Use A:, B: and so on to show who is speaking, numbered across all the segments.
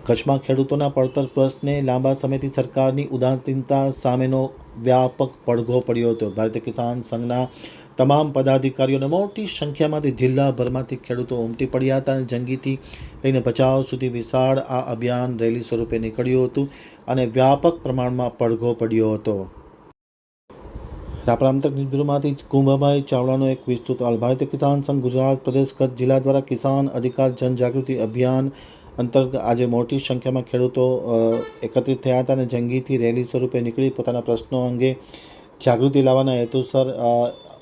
A: કચ્છમાં ખેડૂતોના પડતર પ્રશ્ને લાંબા સમયથી સરકારની ઉદાસીનતા સામેનો વ્યાપક પડઘો પડ્યો હતો. ભારતીય કિસાન સંઘના તમામ પદાધિકારીઓને મોટી સંખ્યામાંથી જિલ્લાભરમાંથી ખેડૂતો ઉમટી પડ્યા હતા અને જંગીથી લઈને બચાવ સુધી વિશાળ આ અભિયાન રેલી સ્વરૂપે નીકળ્યું હતું અને વ્યાપક પ્રમાણમાં પડઘો પડ્યો હતો. રાપરામતક નિર્ભરમાંથી કુંભાભાઈ ચાવડાનો એક વિસ્તૃત અહેવાલ ભારતીય કિસાન સંઘ ગુજરાત પ્રદેશ કચ્છ જિલ્લા દ્વારા કિસાન અધિકાર જનજાગૃતિ અભિયાન અંતર્ગત આજે મોટી સંખ્યામાં ખેડૂતો એકત્રિત થયા હતા અને જંગીથી રેલી સ્વરૂપે નીકળી પોતાના પ્રશ્નો અંગે જાગૃતિ લાવવાના હેતુસર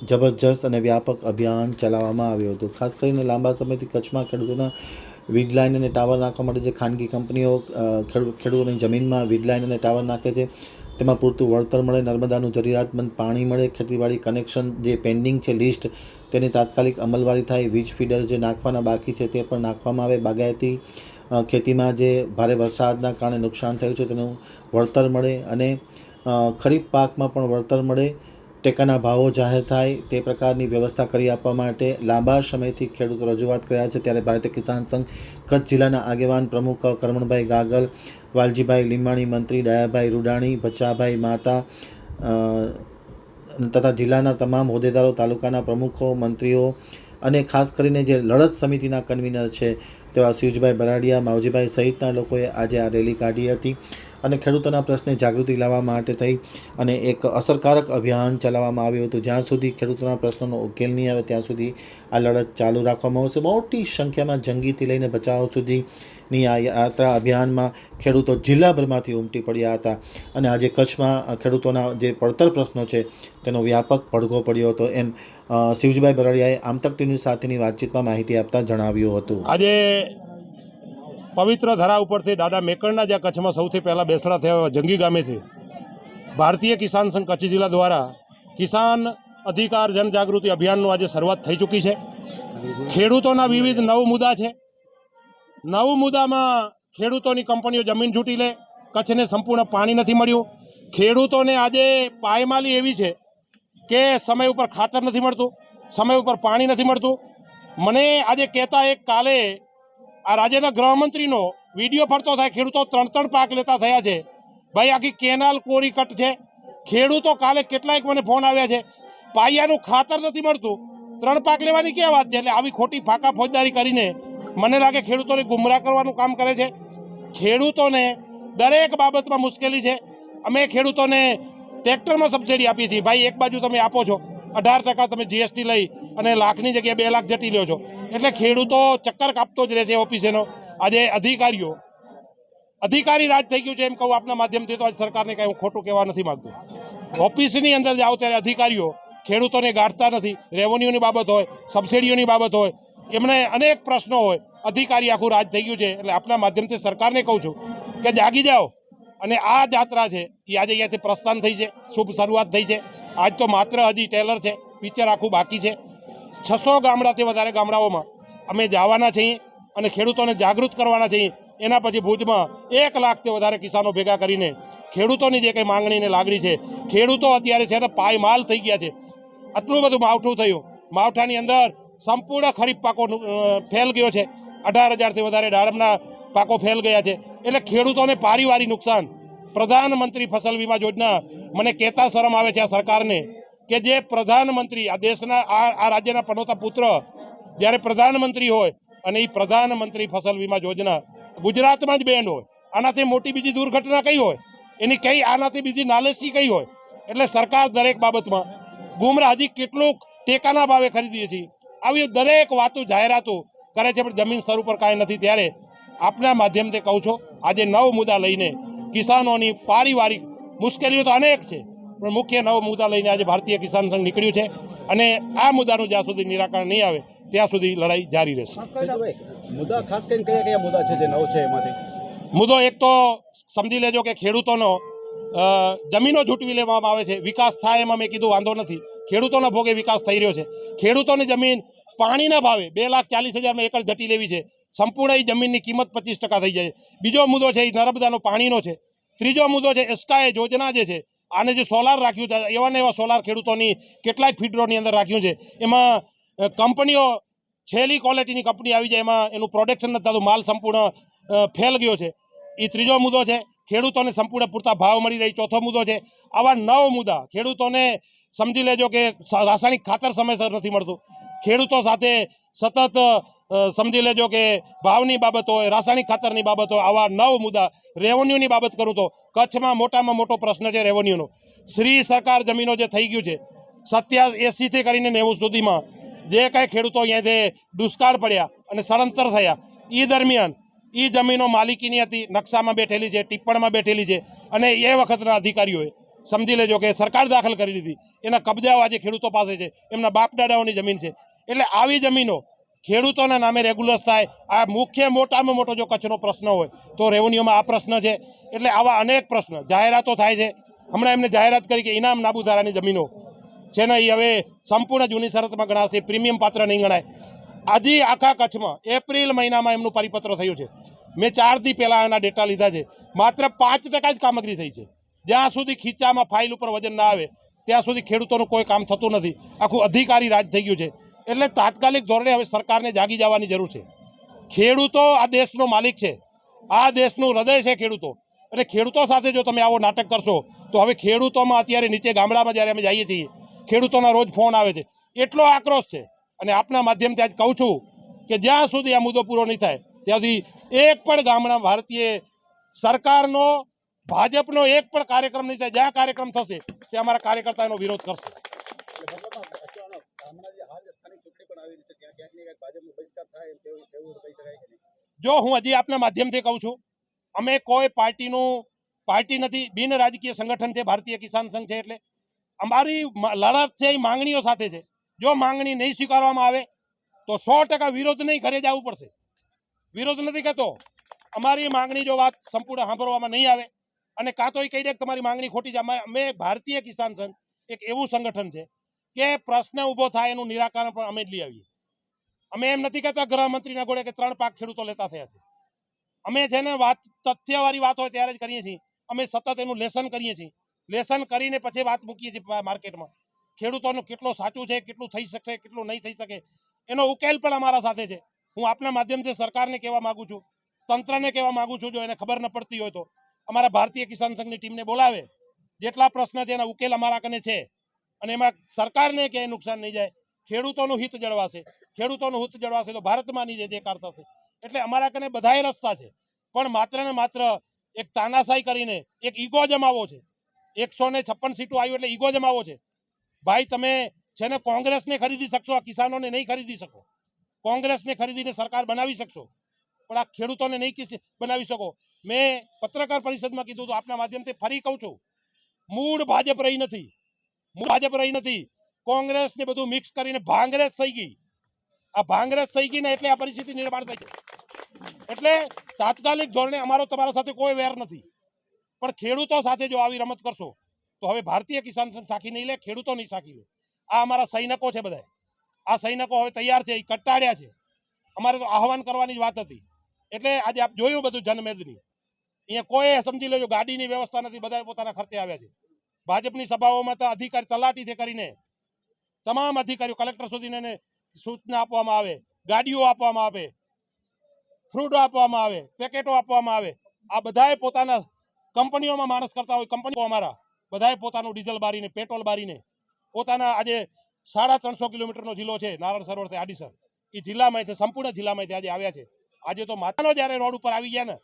A: જબરજસ્ત અને વ્યાપક અભિયાન ચલાવવામાં આવ્યું હતું. ખાસ કરીને લાંબા સમયથી કચ્છમાં ખેડૂતોના વીજ અને ટાવર નાખવા માટે જે ખાનગી કંપનીઓ ખેડૂ- ખેડૂતોની જમીનમાં વીજ અને ટાવર નાખે છે, તેમાં પૂરતું વળતર મળે, નર્મદાનું જરૂરિયાતમંદ પાણી મળે, ખેતીવાડી કનેક્શન જે પેન્ડિંગ છે લિસ્ટ, તેની તાત્કાલિક અમલવારી થાય, વીજ ફીડર જે નાખવાના બાકી છે તે પણ નાખવામાં આવે, બાગાયતી ખેતીમાં જે ભારે વરસાદના કારણે નુકસાન થયું છે તેનું વળતર મળે અને ખરીફ પાકમાં પણ વળતર મળે. ટેકાના ભાવો જાહેર થાય તે પ્રકારની વ્યવસ્થા કરી આપવા માટે લાંબા સમયથી ખેડૂતો રજૂઆત કર્યા છે. ત્યારે ભારતીય કિસાન સંઘ કચ્છ જિલ્લાના આગેવાન પ્રમુખ કરમણભાઈ ગાગલ, વાલજીભાઈ લીમાણી મંત્રી ડાયાભાઈ રૂડાણી બચ્ચાભાઈ માતા તથા જિલ્લાના તમામ હોદ્દેદારો, તાલુકાના પ્રમુખો, મંત્રીઓ અને ખાસ કરીને જે લડત સમિતિના કન્વીનર છે તેવા શિવજીભાઈ બરાડિયા, માવજીભાઈ સહિતના લોકોએ આજે આ રેલી કાઢી હતી. અને ખેડૂતોના પ્રશ્ને જાગૃતિ લાવવા માટે થઈ અને એક અસરકારક અભિયાન ચલાવવામાં આવ્યું હતું. જ્યાં સુધી ખેડૂતોના પ્રશ્નોનો ઉકેલ નહીં આવે, ત્યાં સુધી આ લડત ચાલુ રાખવામાં આવશે. મોટી સંખ્યામાં જંગીથી લઈને બચાવ સુધીની આ યાત્રા અભિયાનમાં ખેડૂતો જિલ્લાભરમાંથી ઉમટી પડ્યા હતા. અને આજે કચ્છમાં ખેડૂતોના જે પડતર પ્રશ્નો છે, તેનો વ્યાપક પડઘો પડ્યો હતો એમ શિવજીભાઈ બરાડિયાએ આમતક ટીવી સાથેની વાતચીતમાં માહિતી આપતા જણાવ્યું હતું.
B: આજે પવિત્ર ધરા ઉપરથી દાદા મેકણના જ્યાં કચ્છમાં સૌથી પહેલાં બેસણા થયા જંગી ગામેથી. ભારતીય કિસાન સંઘ કચ્છ જિલ્લા દ્વારા કિસાન અધિકાર જનજાગૃતિ અભિયાનનું આજે શરૂઆત થઈ ચૂકી છે. ખેડૂતોના વિવિધ નવ મુદ્દા છે. નવ મુદ્દામાં ખેડૂતોની કંપનીઓ જમીન છૂટી લે, કચ્છને સંપૂર્ણ પાણી નથી મળ્યું. ખેડૂતોને આજે પાયમાલી એવી છે કે સમય ઉપર ખાતર નથી મળતું, સમય ઉપર પાણી નથી મળતું. મને આજે કહેતા એક કાલે આ રાજ્યના ગૃહમંત્રીનો વીડિયો ફરતો થાય, ખેડૂતો ત્રણ ત્રણ પાક લેતા થયા છે. ભાઈ, આખી કેનાલ કોરી કટ છે. ખેડૂતો કાલે કેટલાય મને ફોન આવ્યા છે. પાયાનું ખાતર નથી મળતું. ત્રણ પાક લેવાની ક્યાં વાત છે? એટલે આવી ખોટી ફાકા ફોજદારી કરીને મને લાગે ખેડૂતોને ગુમરાહ કરવાનું કામ કરે છે. ખેડૂતોને દરેક બાબતમાં મુશ્કેલી છે. અમે ખેડૂતોને ટ્રેક્ટરમાં સબસિડી આપીએ છીએ. ભાઈ, એક બાજુ તમે આપો છો. અઢાર ટકા તમે જીએસટી લઈ અને લાખની જગ્યાએ બે લાખ જટી લો છો. એટલે ખેડૂતો ચક્કર કાપતો જ રહેશે ઓફિસેનો. આજે અધિકારીઓ, અધિકારી રાજ થઈ ગયું છે એમ કહું આપના માધ્યમથી તો આજ સરકારને કાંઈ હું ખોટું કહેવા નથી માગતો. ઓફિસની અંદર જાઓ ત્યારે અધિકારીઓ ખેડૂતોને ગાંઠતા નથી. રેવન્યુની બાબત હોય, સબસિડીઓની બાબત હોય, એમને અનેક પ્રશ્નો હોય. અધિકારી આખું રાજ થઈ ગયું છે એટલે આપના માધ્યમથી સરકારને કહું છું કે જાગી જાઓ. અને આ જાત્રા છે, એ આજે અહીંયાથી પ્રસ્થાન થઈ છે. શુભ શરૂઆત થઈ છે. આજ તો માત્ર હજી ટેલર છે, પિક્ચર આખું બાકી છે. છસો ગામડાથી વધારે ગામડાઓમાં અમે જવાના છીએ અને ખેડૂતોને જાગૃત કરવાના છીએ. એના પછી ભુજમાં એક લાખથી વધારે કિસાનો ભેગા કરીને ખેડૂતોની જે કંઈ માંગણી ને લાગણી છે, ખેડૂતો અત્યારે છે ને પાયમાલ થઈ ગયા છે. આટલું બધું માવઠું થયું. માવઠાની અંદર સંપૂર્ણ ખરીફ પાકો ફેલ ગયો છે. અઢાર હજારથી વધારે ડાળમના પાકો ફેલ ગયા છે. એટલે ખેડૂતોને પારિવારિક નુકસાન. પ્રધાનમંત્રી ફસલ વીમા યોજના મને કહેતા શરમ આવે છે આ સરકારને કે જે પ્રધાનમંત્રી, આ દેશના, આ રાજ્યના પનોતા પુત્ર જ્યારે પ્રધાનમંત્રી હોય અને એ પ્રધાનમંત્રી ફસલ વીમા યોજના ગુજરાતમાં જ બેન્ડ હોય, આનાથી મોટી બીજી દુર્ઘટના કઈ હોય? એની કઈ આનાથી બીજી નાલેસી કઈ હોય? એટલે સરકાર દરેક બાબતમાં ગુમરાહ હજી કેટલુંક ટેકાના ભાવે ખરીદીએ છીએ. આવી દરેક વાતો જાહેરાતો કરે છે, પણ જમીન સ્તર ઉપર કાંઈ નથી. ત્યારે આપના માધ્યમથી કહું છું, આજે નવ મુદ્દા લઈને કિસાનોની પારિવારિક મુશ્કેલીઓ તો અનેક છે પણ મુખ્ય નવ મુદ્દા લઈને આજે ભારતીય કિસાન સંઘ નીકળ્યું છે અને આ મુદ્દાનું જ્યાં સુધી નિરાકરણ નહીં આવે ત્યાં સુધી લડાઈ જારી રહેશે.
C: મુદ્દા ખાસ કરીને કયા કયા મુદ્દા છે જે નવ છે એમાંથી?
B: મુદ્દો એક તો સમજી લેજો કે ખેડૂતોનો જમીનો ઝૂંટવી લેવામાં આવે છે વિકાસ થાય એમાં મેં કીધું વાંધો નથી. ખેડૂતોના ભોગે વિકાસ થઈ રહ્યો છે. ખેડૂતોની જમીન પાણીના ભાવે બે લાખ ચાલીસ હજારમાં એકર જટી લેવી છે. સંપૂર્ણ એ જમીનની કિંમત પચીસ ટકા થઈ જાય છે. બીજો મુદ્દો છે એ નર્મદાનો પાણીનો છે. ત્રીજો મુદ્દો છે, એસ્કાએ યોજના જે છે, આને જે સોલાર રાખ્યું છે, એવા ને એવા સોલાર ખેડૂતોની કેટલાય ફીડરોની અંદર રાખ્યું છે. એમાં કંપનીઓ છેલ્લી ક્વોલિટીની કંપની આવી જાય, એમાં એનું પ્રોડક્શન નથી થતું, માલ સંપૂર્ણ ફેલ ગયો છે. એ ત્રીજો મુદ્દો છે, ખેડૂતોને સંપૂર્ણ પૂરતા ભાવ મળી રહી. ચોથો મુદ્દો છે, આવા નવ મુદ્દા, ખેડૂતોને સમજી લેજો કે રાસાયણિક ખાતર સમયસર નથી મળતું. ખેડૂતો સાથે સતત સમજી લેજો કે ભાવની બાબત હોય, રાસાયણિક ખાતરની બાબત હોય, આવા નવ મુદ્દા રેવન્યુની બાબત કરું તો કચ્છમાં મોટામાં મોટો પ્રશ્ન છે રેવન્યુનો. શ્રી સરકાર જમીનો જે થઈ ગયું છે સત્યા એસીથી કરીને નેવું સુધીમાં જે કાંઈ ખેડૂતો અહીંયા જે દુષ્કાળ પડ્યા અને સ્થળાંતર થયા એ દરમિયાન એ જમીનો માલિકીની હતી, નકશામાં બેઠેલી છે, ટિપ્પણમાં બેઠેલી છે અને એ વખતના અધિકારીઓએ સમજી લેજો કે સરકાર દાખલ કરી લીધી એના કબજાઓ આજે ખેડૂતો પાસે છે, એમના બાપ દાદાઓની જમીન છે. એટલે આવી જમીનો ખેડૂતોના નામે રેગ્યુલર થાય. આ મુખ્ય મોટામાં મોટો જો કચ્છનો પ્રશ્ન હોય, તો રેવન્યુમાં આ પ્રશ્ન છે. એટલે આવા અનેક પ્રશ્ન જાહેરાતો થાય છે. હમણાં એમને જાહેરાત કરી કે ઇનામ નાબુધારાની જમીનો. છે ને એ હવે સંપૂર્ણ જૂની શરતમાં ગણાશે, પ્રીમિયમ પાત્ર નહીં ગણાય. આજે આખા કચ્છમાં એપ્રિલ મહિનામાં એમનું પરિપત્ર થયું છે. મેં ચાર દી પહેલાં એના ડેટા લીધા છે. માત્ર પાંચ ટકા જ કામગીરી થઈ છે. જ્યાં સુધી ખીચામાં ફાઇલ ઉપર વજન ના આવે, ત્યાં સુધી ખેડૂતોનું કોઈ કામ થતું નથી. આખું અધિકારી રાજ થઈ ગયું છે. એટલે તાત્કાલિક ધોરણે હવે સરકારને જાગી જવાની જરૂર છે. ખેડૂતો આ દેશનો માલિક છે. આ દેશનું હૃદય છે ખેડૂતો. એટલે ખેડૂતો સાથે જો તમે આવો નાટક કરશો, તો હવે ખેડૂતોમાં અત્યારે નીચે ગામડામાં જ્યારે અમે જઈએ છીએ, ખેડૂતોના રોજ ફોન આવે છે. એટલો આક્રોશ છે. અને આપના માધ્યમથી આજ કહું છું કે જ્યાં સુધી આ મુદ્દો પૂરો નહીં થાય ત્યાં સુધી એક પણ ગામડા ભારતીય સરકારનો, ભાજપનો એક પણ કાર્યક્રમ નહીં થાય. જ્યાં કાર્યક્રમ થશે, ત્યાં અમારા કાર્યકર્તા એનો વિરોધ કરશે.
C: જો
B: હું હજી આપના માધ્યમથી કહું છું, અમે કોઈ પાર્ટીનું પાર્ટી નથી, બિન રાજકીય સંગઠન છે, ભારતીય કિસાન સંઘ છે એટલે. અમારી લડત છે, એ માંગણીઓ સાથે છે. જો માંગણી નહીં સ્વીકારવામાં આવે, તો સો વિરોધ નહીં ઘરે જવું પડશે. વિરોધ નથી કહેતો અમારી માંગણી જો વાત સંપૂર્ણ સાંભળવામાં નહીં આવે, અને કાં તો એ કહી દે કે તમારી માંગણી ખોટી છે. અમે ભારતીય કિસાન સંઘ એક એવું સંગઠન છે કે પ્રશ્ન ઊભો થાય એનું નિરાકરણ પણ અમે જ લઈ આવીએ. અમે એમ નથી કહેતા ગૃહમંત્રીના ગોળે કે ત્રણ પાક ખેડૂતો લેતા થયા છે. અમે છે ને વાત, તથ્યવાળી વાત હોય ત્યારે જ કરીએ છીએ. અમે સતત એનું લેસન કરીએ છીએ. લેસન કરીને પછી વાત મૂકીએ છીએ માર્કેટમાં. ખેડૂતોનું કેટલું સાચું છે, કેટલું થઈ શકશે, કેટલું નહીં થઈ શકે, એનો ઉકેલ પણ અમારા સાથે છે. હું આપના માધ્યમથી સરકારને કહેવા માંગુ છું, તંત્રને કહેવા માંગુ છું, જો એને ખબર ન પડતી હોય તો. અમારા ભારતીય કિસાન સંઘની ટીમને બોલાવે. જેટલા પ્રશ્ન છે એના ઉકેલ અમારા કને છે. અને એમાં સરકારને ક્યાંય નુકસાન નહીં જાય. ખેડૂતોનું હિત જળવાશે. ખેડૂતોનું હિત જળવાશે તો ભારતમાં જે દેકાર થશે. એટલે અમારા કને બધાય રસ્તા છે. પણ માત્ર ને માત્ર એક તાનાશાહી કરીને એક ઈગો જમાવો છે. એકસો ને છપ્પન સીટો આવ્યું એટલે ઈગો જમાવો છે. ભાઈ, તમે છે ને કોંગ્રેસને ખરીદી શકશો, આ કિસાનોને નહીં ખરીદી શકો. કોંગ્રેસને ખરીદીને સરકાર બનાવી શકશો. પણ આ ખેડૂતોને નહીં બનાવી શકો. મેં પત્રકાર પરિષદમાં કીધું હતું, આપના માધ્યમથી ફરી કહું છું. મૂળ ભાજપ રહી નથી. મૂળ ભાજપ રહી નથી. કોંગ્રેસને બધું મિક્સ કરીને ભાંગ્રેસ થઈ ગઈ. આ ભાંગરસ થઈ ગઈ ને એટલે આ પરિસ્થિતિ નિર્માણ થઈ છે એટલે તાત્કાલિક ધોરણે અમારો તમારા સાથે કોઈ વેર નથી. પણ ખેડૂતો સાથે જો આવી રમત કરશો, તો હવે ભારતીય કિસાન સંઘ સાખી નહીં લે, ખેડૂતો નહીં સાખી લે. આ અમારા સૈનિકો છે બધા આ સૈનિકો હવે તૈયાર છે, એ કટાડ્યા છે. અમારે તો આહવાન કરવાની જ વાત હતી. એટલે આજે આપ જોયું બધું જનમેદની. અહીંયા કોઈ સમજી લેજો, ગાડીની વ્યવસ્થા નથી બધા પોતાના ખર્ચે આવ્યા છે. ભાજપની સભાઓમાં તો અધિકારી તલાટીથી કરીને, તમામ અધિકારીઓ, કલેક્ટર સુધીને સૂચના આપવામાં આવે, ગાડીઓ આપવામાં આવે ફ્રૂટ આપવામાં આવે, પેકેટો આપવામાં આવે. આ બધાએ પોતાના કંપનીઓમાં માણસ કરતા હોય, કંપનીઓ અમારા. બધાએ પોતાનું ડીઝલ બારીને, પેટ્રોલ બારીને. પોતાના આજે સાડા ત્રણસો કિલોમીટરનો જિલ્લો છે નારાયણ સરોવરથી આડીસર. એ જિલ્લામાંથી સંપૂર્ણ જિલ્લામાંથી આજે આવ્યા છે. આજે તો માતાનો જ્યારે રોડ ઉપર આવી ગયા ને,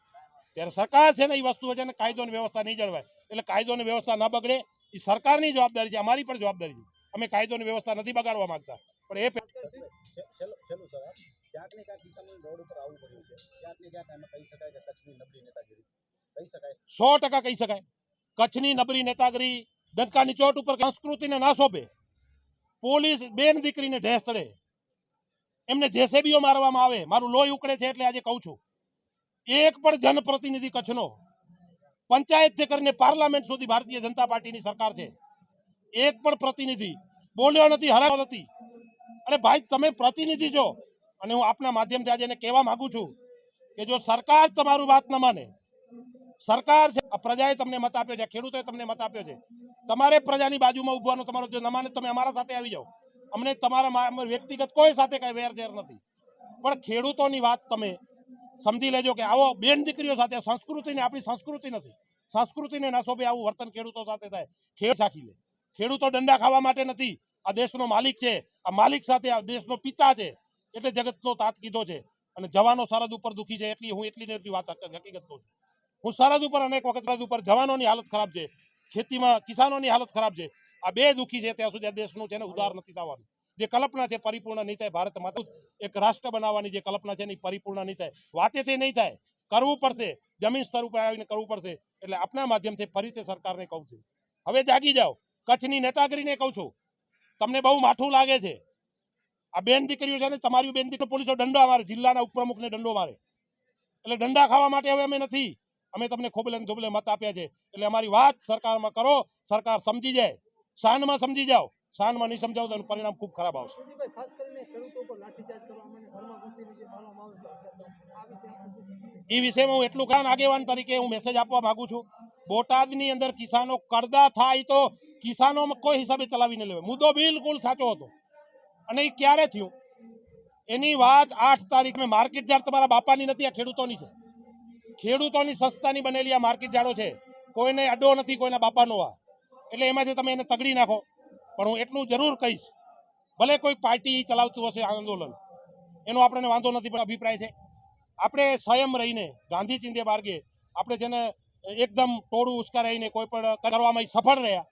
B: ત્યારે સરકાર છે ને એ વસ્તુ છે ને કાયદો વ્યવસ્થા નહીં જળવાય. એટલે કાયદો વ્યવસ્થા ન બગડે એ સરકારની જવાબદારી છે, અમારી પણ જવાબદારી છે. અમે કાયદો વ્યવસ્થા નથી બગાડવા માંગતા. પણ એ
C: છેલ્લો સવાલ. ક્યાંક ને ક્યાંક કિસાન રોડ ઉપર આવવું પડ્યું છે? ક્યાંક ને ક્યાંક એમાં કહી શકાય કે કચ્છની નબળી નેતાગીરી? કહી શકાય.
B: સો ટકા કહી શકાય. કચ્છની નબળી નેતાગીરી ડંકાની ચોટ ઉપર સંસ્કૃતિને ના શોભે. પોલીસ બેન દીકરીને ઢેસ ચડે એમને જેસેબીઓ મારવામાં આવે. મારું લોહી ઉકળે છે એટલે આજે કહું છું. એક પણ જનપ્રતિનિધિ કચ્છનો પંચાયતથી કરીને પાર્લામેન્ટ સુધી ભારતીય જનતા પાર્ટીની સરકાર છે. એક પણ પ્રતિનિધિ બોલ્યો નથી હરાવ્યો નથી. અને ભાઈ, તમે પ્રતિનિધિ છો. અને હું આપના માધ્યમથી આજે કહેવા માંગુ છું કે જો સરકાર તમારું વાત ન માને, સરકાર છે પ્રજાએ તમને મત આપ્યો છે ખેડૂતોએ તમને મત આપ્યો છે, તમારે પ્રજાની બાજુમાં ઉભવાનું તમારો જો ન માને, તમે અમારા સાથે આવી જાઓ. અમને તમારા વ્યક્તિગત કોઈ સાથે કઈ વેરઝેર નથી. પણ ખેડૂતોની વાત તમે સમજી લેજો કે આવો બેન દીકરીઓ સાથે, સંસ્કૃતિને, આપણી સંસ્કૃતિ નથી. સંસ્કૃતિને શોભે આવું વર્તન ખેડૂતો સાથે થાય. ખેડ સાખી લે. ખેડૂતો દંડા ખાવા માટે નથી. આ દેશનો માલિક છે. આ માલિક સાથે આ દેશનો પિતા છે. એટલે જગતનો તાત કીધો છે. અને જવાનો સરહદ ઉપર દુખી છે એટલી હું એટલી ને એટલી વાત હકીકત કહું છું. હું સરહદ ઉપર અનેક વખત સરહદ ઉપર જવાનોની હાલત ખરાબ છે. ખેતીમાં કિસાનોની હાલત ખરાબ છે. આ બે દુખી છે ત્યાં સુધી આ દેશનું છે ને ઉદાર નથી થવાનું. જે કલ્પના છે પરિપૂર્ણ નહીં થાય ભારત માતા એક રાષ્ટ્ર બનાવવાની જે કલ્પના છે એની પરિપૂર્ણ નહીં થાય. વાતેથી નહીં થાય. કરવું પડશે. જમીન સ્તર ઉપર આવીને કરવું પડશે. એટલે આપના માધ્યમથી ફરીથી સરકારને કહું છું. હવે જાગી જાઓ. કચ્છની નેતાગીરીને કહું છું. તમને બહુ માઠું લાગે છે. આ બેન દીકરીઓ છે ને તમારી બેન દીકરીઓ પોલીસો દંડો મારે જિલ્લાના ઉપપ્રમુખને દંડો મારે. એટલે દંડા ખાવા માટે હવે અમે નથી. અમે તમને ખોબલે ને ધોબલે મત આપ્યા છે. એટલે અમારી વાત સરકારમાં કરો સરકાર સમજી જાય. શાનમાં સમજી જાઓ. શાનમાં નહીં સમજાવો તો એનું પરિણામ ખૂબ ખરાબ આવશે. એ વિષયમાં હું એટલું કાન આગેવાન તરીકે હું મેસેજ આપવા માંગુ છું. બોટાદની અંદર કિસાનો કરદા થાય તો કિસાનો કોઈ હિસાબે ચલાવીને લેવાય. મુદ્દો બિલકુલ સાચો હતો. અને એ ક્યારે થયું? એની વાત આઠ તારીખ મેં માર્કેટ યાર્ડ તમારા બાપાની નથી, આ ખેડૂતોની છે. ખેડૂતોની સસ્તાની બનેલી આ માર્કેટ યાર્ડો છે. કોઈને અડો નથી, કોઈના બાપાનો આ. એટલે એમાંથી તમે એને તગડી નાખો, પણ હું એટલું જરૂર કહીશ, ભલે કોઈ પાર્ટી ચલાવતું હશે આંદોલન, એનો આપણને વાંધો નથી, પણ અભિપ્રાય છે. આપણે સ્વયં રહીને, ગાંધી ચિંધ્ય માર્ગે, આપણે જેને એકદમ ટોળું ઉશ્કારાઈને કોઈ પણ કરવામાં સફળ રહ્યા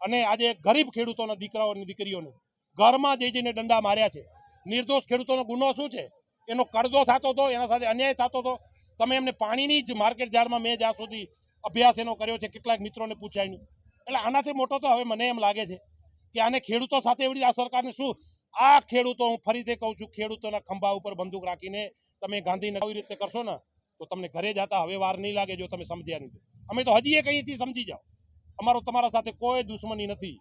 B: અને આજે ગરીબ ખેડૂતોના દીકરાઓ અને દીકરીઓને ઘરમાં જઈ જઈને દંડા માર્યા છે. નિર્દોષ ખેડૂતોનો ગુનો શું છે? એનો કડદો થતો હતો એના સાથે અન્યાય થતો હતો તમે એમને પાણીની જ માર્કેટ જારમાં મેં જ્યાં સુધી અભ્યાસ એનો કર્યો છે, કેટલાક મિત્રોને પૂછાય નહીં એટલે આનાથી મોટો તો હવે મને એમ લાગે છે કે આને ખેડૂતો સાથે એવડી આ સરકારને શું? આ ખેડૂતો હું ફરીથી કહું છું, ખેડૂતોના ખંભા ઉપર બંદૂક રાખીને તમે ગાંધીનગર આવી રીતે કરશો ને, તો તમને ઘરે જતા હવે વાર નહીં લાગે જો તમે સમજ્યા નહીં અમે તો હજી એ કંઈથી સમજી જાઓ. અમારો તમારા સાથે કોઈ દુશ્મની નથી.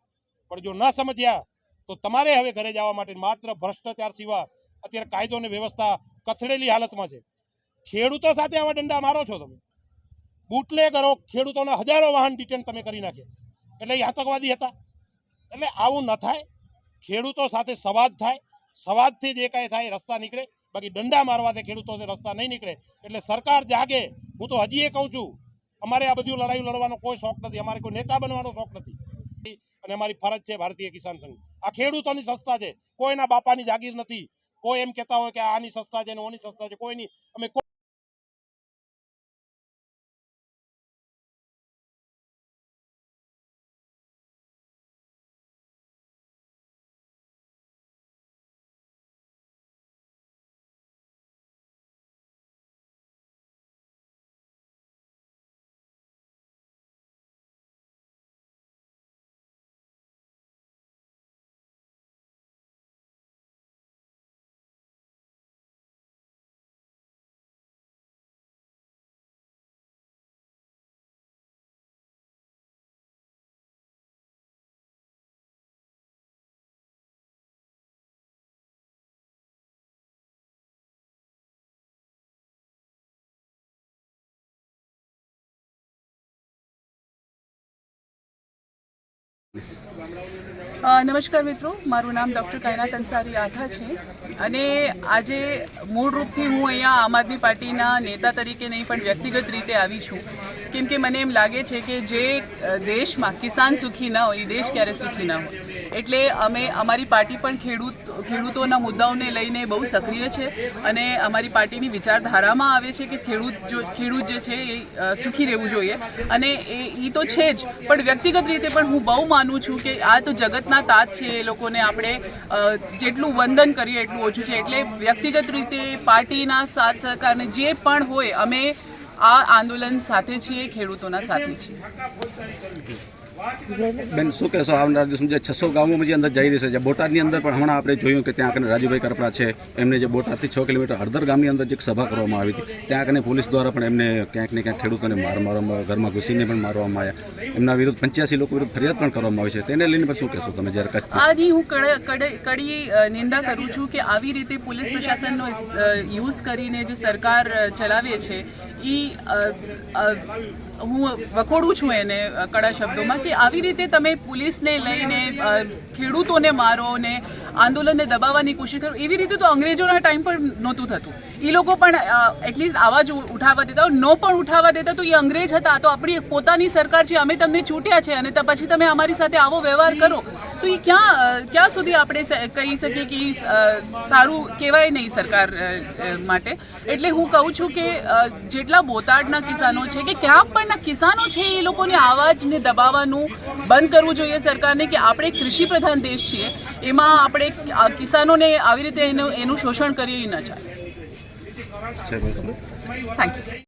B: પણ જો ન સમજ્યા, તો તમારે હવે ઘરે જવા માટે માત્ર ભ્રષ્ટાચાર સિવાય અત્યારે કાયદો અને વ્યવસ્થા કથળેલી હાલતમાં છે. ખેડૂતો સાથે આવા દંડા મારો છો તમે? બુટલે કરો, ખેડૂતોના હજારો વાહન ડિટેન તમે કરી નાખ્યા. એટલે એ આતંકવાદી હતા. એટલે આવું ન થાય. ખેડૂતો સાથે સંવાદ થાય. સંવાદથી જે કાંઈ થાય રસ્તા નીકળે. બાકી દંડા મારવાથી ખેડૂતો રસ્તા નહીં નીકળે. એટલે સરકાર જાગે. હું તો હજી એ કહું છું અમારે આ બધી લડાઈ લડવાનો કોઈ શોખ નથી. અમારે કોઈ નેતા બનવાનો શોખ નથી. અને અમારી ફરજ છે ભારતીય કિસાન સંઘ. આ ખેડૂતોની સંસ્થા છે. કોઈના બાપાની જાગીર નથી. કોઈ એમ કહેતા હોય કે આની સંસ્થા છે ને ઓની સંસ્થા છે. કોઈની અમે
D: નમસ્કાર મિત્રો. મારું નામ ડૉક્ટર કાયનાથ અંસારી આઠા છે. અને આજે મૂળરૂપથી હું અહીંયા આમ આદમી પાર્ટીના નેતા તરીકે નહીં, પણ વ્યક્તિગત રીતે આવી છું. કેમ કે મને એમ લાગે છે કે જે દેશમાં કિસાન સુખી ન હોય એ દેશ ક્યારે સુખી ન હોય. એટલે અમે અમારી પાર્ટી પણ ખેડૂત ખેડૂતોના મુદ્દાઓને લઈને બહુ સક્રિય છે અને અમારી પાર્ટીની વિચારધારામાં આવે છે કે ખેડૂત જો ખેડૂત જે છે એ સુખી રહેવું જોઈએ. અને એ એ તો છે જ, પણ વ્યક્તિગત રીતે પણ હું બહુ માનું છું કે આ તો જગતના તાત છે એ લોકોને આપણે જેટલું વંદન કરીએ એટલું ઓછું છે. એટલે વ્યક્તિગત રીતે પાર્ટીના સાથ સહકારને જે પણ હોય, અમે આ આંદોલન સાથે છીએ, ખેડૂતોના સાથે છીએ.
E: બેન, શું કહેશો? આવનાર દિવસમાં જે છસો ગામોમાં જે અંદર જઈ રહી છે, જે બોટાદની અંદર પણ હમણાં આપણે જોયું કે ત્યાં કને રાજુભાઈ કરપડા છે, એમને જે બોટાદથી છ કિલોમીટર હળદર ગામની અંદર જે સભા કરવામાં આવી હતી, ત્યાં કને પોલીસ દ્વારા પણ એમને ક્યાંક ને ક્યાંક ખેડૂતોને માર મારવામાં ઘરમાં ઘૂસીને પણ મારવામાં આવ્યા. એમના વિરુદ્ધ પંચ્યાસી લોકો વિરુદ્ધ ફરિયાદ પણ કરવામાં આવી છે. તેને લઈને શું કહેશો તમે, જ્યારે કચ્છ
D: આની હું કડ- નિંદા કરું છું કે આવી રીતે પોલીસ પ્રશાસનનો યુઝ કરીને જે સરકાર ચલાવે છે એ હું વખોડું છું એને કડા શબ્દોમાં કે આવી રીતે તમે પોલીસને લઈને ખેડૂતોને મારો ને આંદોલનને દબાવવાની કોશિશ કરો. એવી રીતે તો અંગ્રેજોના ટાઈમ પર નહોતું થતું. એ લોકો પણ એટલીસ્ટ આવાજ ઉ- ઉઠાવવા દેતા નો પણ ઉઠાવવા દેતા તો એ અંગ્રેજ હતા, તો આપણી પોતાની સરકાર છે, અમે તમને ચૂંટ્યા છે અને પછી તમે અમારી સાથે આવો વ્યવહાર કરો. તો એ ક્યાં ક્યાં સુધી આપણે કહી શકીએ કે સારું કહેવાય નહીં સરકાર માટે? એટલે હું કહું છું કે જેટલા બોતાડના કિસાનો છે કે ક્યાં પણના કિસાનો છે એ લોકોની આવાજને દબાવવાનું બંધ કરવું જોઈએ સરકારને કે આપણે કૃષિ પ્રધાન દેશ છીએ, એમાં આપણે કિસાનોને આવી રીતે એનું એનું શોષણ કરીએ ન ચાલે.
E: છે ભાઈ તમે
D: થેન્ક યુ